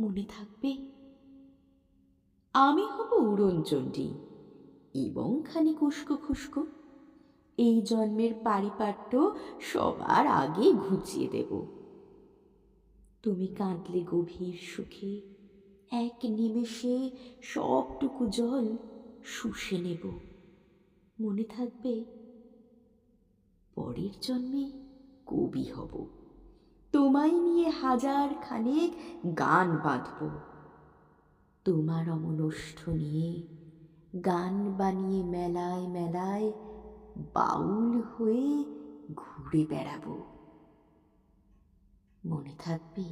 মনে থাকবে। আমি হব উড়নচণ্ডী এবং খানি উস্কো খুস্কো। এই জন্মের পারিপাট্য সবার আগে ঘুচিয়ে দেব। তুমি কাঁদলে গভীর সুখে, এক নিমেষে সবটুকু জল শুষে নেব। মনে থাকবে, পরের জন্মে কবি হব। তোমায় নিয়ে হাজার খানেক গান বাঁধব। তোমার অমনষ্ঠ নিয়ে গান বানিয়ে মেলায় মেলায় বাউল হয়ে ঘুরে বেড়াবো। মনে থাকবে